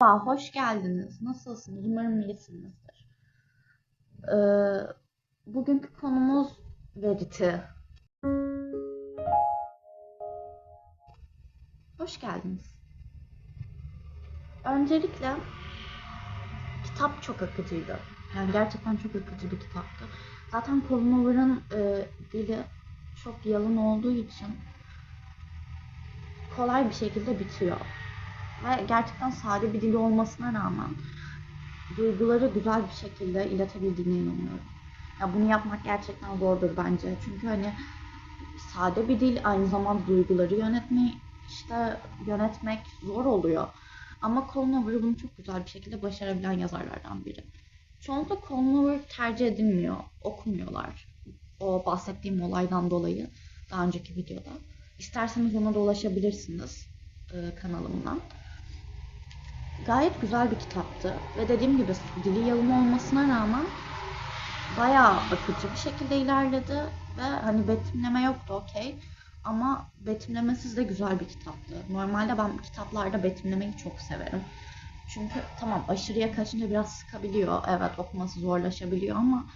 Merhaba, hoş geldiniz. Nasılsınız? Umarım iyisinizdir. Ee, bugünkü konumuz Verity. Hoş geldiniz. Öncelikle kitap çok akıcıydı. Yani gerçekten çok akıcı bir kitaptı. Zaten Colin e, dili çok yalın olduğu için kolay bir şekilde bitiyor. Ve gerçekten sade bir dili olmasına rağmen duyguları güzel bir şekilde iletebildiğine inanıyorum. Ya bunu yapmak gerçekten zordur bence. Çünkü hani sade bir dil aynı zamanda duyguları yönetmeyi işte yönetmek zor oluyor. Ama Colin Hoover bunu çok güzel bir şekilde başarabilen yazarlardan biri. Çoğunlukla Colin Hoover tercih edilmiyor, okumuyorlar. O bahsettiğim olaydan dolayı daha önceki videoda. İsterseniz ona da ulaşabilirsiniz e, kanalımdan. Gayet güzel bir kitaptı ve dediğim gibi dili yalın olmasına rağmen bayağı akıcı bir şekilde ilerledi ve hani betimleme yoktu okey ama betimlemesiz de güzel bir kitaptı. Normalde ben kitaplarda betimlemeyi çok severim. Çünkü tamam aşırıya kaçınca biraz sıkabiliyor. Evet okuması zorlaşabiliyor ama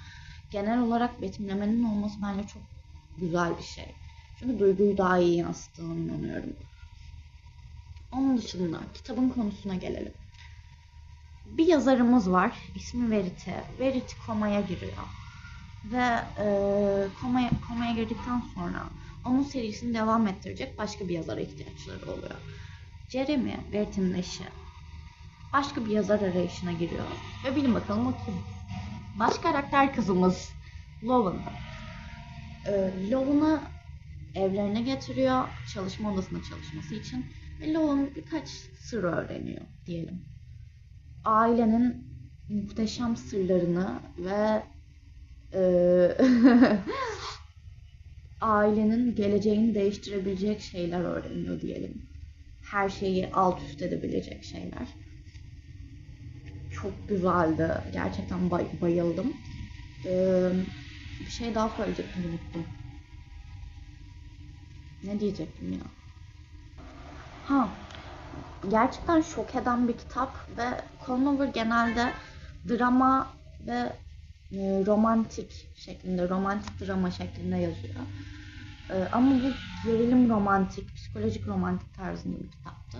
genel olarak betimlemenin olması bence çok güzel bir şey. Çünkü duyguyu daha iyi yansıttığını inanıyorum. Dışında kitabın konusuna gelelim. Bir yazarımız var. İsmi Verity. Verity komaya giriyor. Ve e, komaya, komaya girdikten sonra onun serisini devam ettirecek başka bir yazara ihtiyaçları oluyor. Jeremy, Verity'nin eşi, başka bir yazar arayışına giriyor. Ve bilin bakalım o kim? Baş karakter kızımız Lowen. E, Lowen'ı evlerine getiriyor çalışma odasında çalışması için ve Lowen birkaç sır öğreniyor diyelim. Ailenin muhteşem sırlarını ve e, ailenin geleceğini değiştirebilecek şeyler öğreniyor diyelim. Her şeyi alt üst edebilecek şeyler. Çok güzeldi. Gerçekten bay- bayıldım. Ee, bir şey daha söyleyecektim unuttum. Ne diyecektim ya? Ha, gerçekten şok eden bir kitap ve Colin Hoover genelde drama ve e, romantik şeklinde, romantik drama şeklinde yazıyor. E, ama bu gerilim romantik, psikolojik romantik tarzında bir kitaptı.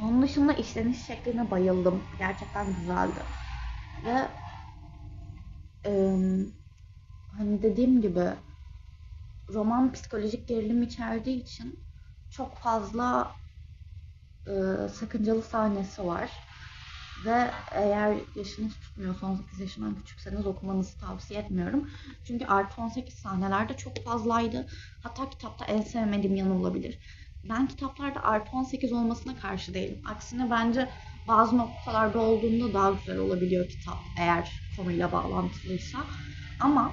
Onun dışında işleniş şekline bayıldım. Gerçekten güzeldi. Ve e, hani dediğim gibi roman psikolojik gerilim içerdiği için çok fazla e, sakıncalı sahnesi var. Ve eğer yaşınız tutmuyorsa 18 yaşından küçükseniz okumanızı tavsiye etmiyorum. Çünkü artı 18 sahnelerde çok fazlaydı. Hatta kitapta en sevmediğim yanı olabilir. Ben kitaplarda artı 18 olmasına karşı değilim. Aksine bence bazı noktalarda olduğunda daha güzel olabiliyor kitap eğer konuyla bağlantılıysa. Ama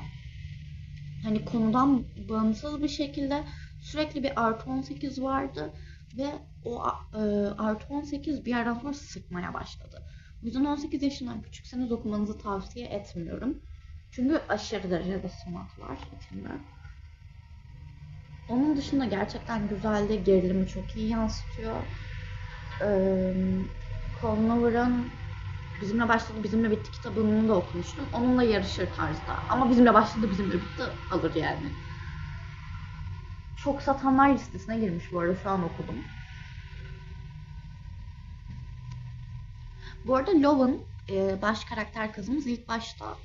hani konudan bağımsız bir şekilde sürekli bir artı 18 vardı ve o e, artı 18 bir yerden sonra sıkmaya başladı. Yüzden 18 yaşından küçükseniz okumanızı tavsiye etmiyorum. Çünkü aşırı derecede smart var içinde. Onun dışında gerçekten güzeldi. Gerilimi çok iyi yansıtıyor. Ee, Colin Hoover'ın Bizimle Başladı Bizimle Bitti kitabını da okumuştum. Onunla yarışır tarzda. Ama Bizimle Başladı Bizimle Bitti alır yani. Çok satanlar listesine girmiş bu arada şu an okudum. Bu arada Lowen e, baş karakter kızımız ilk başta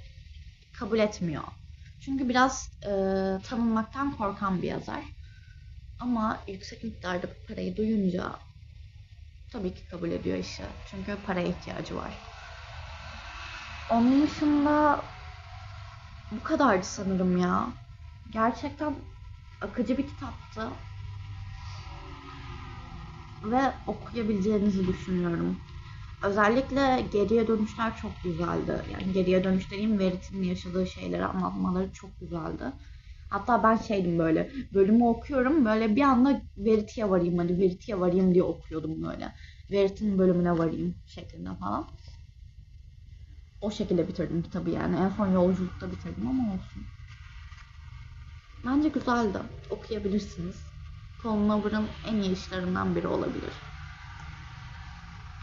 kabul etmiyor. Çünkü biraz e, tanınmaktan korkan bir yazar. Ama yüksek miktarda bu parayı duyunca tabii ki kabul ediyor işi. Çünkü paraya ihtiyacı var. Onun dışında bu kadardı sanırım ya. Gerçekten akıcı bir kitaptı. Ve okuyabileceğinizi düşünüyorum. Özellikle geriye dönüşler çok güzeldi. Yani geriye dönüş dediğim Verity'nin yaşadığı şeyleri anlatmaları çok güzeldi. Hatta ben şeydim böyle bölümü okuyorum böyle bir anda Verity'ye varayım hani Verity'ye varayım diye okuyordum böyle. Verity'nin bölümüne varayım şeklinde falan. O şekilde bitirdim kitabı yani. En son yolculukta bitirdim ama olsun. Bence güzeldi. Okuyabilirsiniz. Colin Hoover'ın en iyi işlerinden biri olabilir.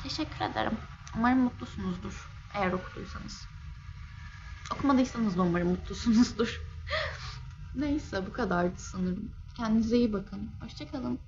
Teşekkür ederim. Umarım mutlusunuzdur. Eğer okuduysanız. Okumadıysanız da umarım mutlusunuzdur. Neyse bu kadardı sanırım. Kendinize iyi bakın. Hoşçakalın.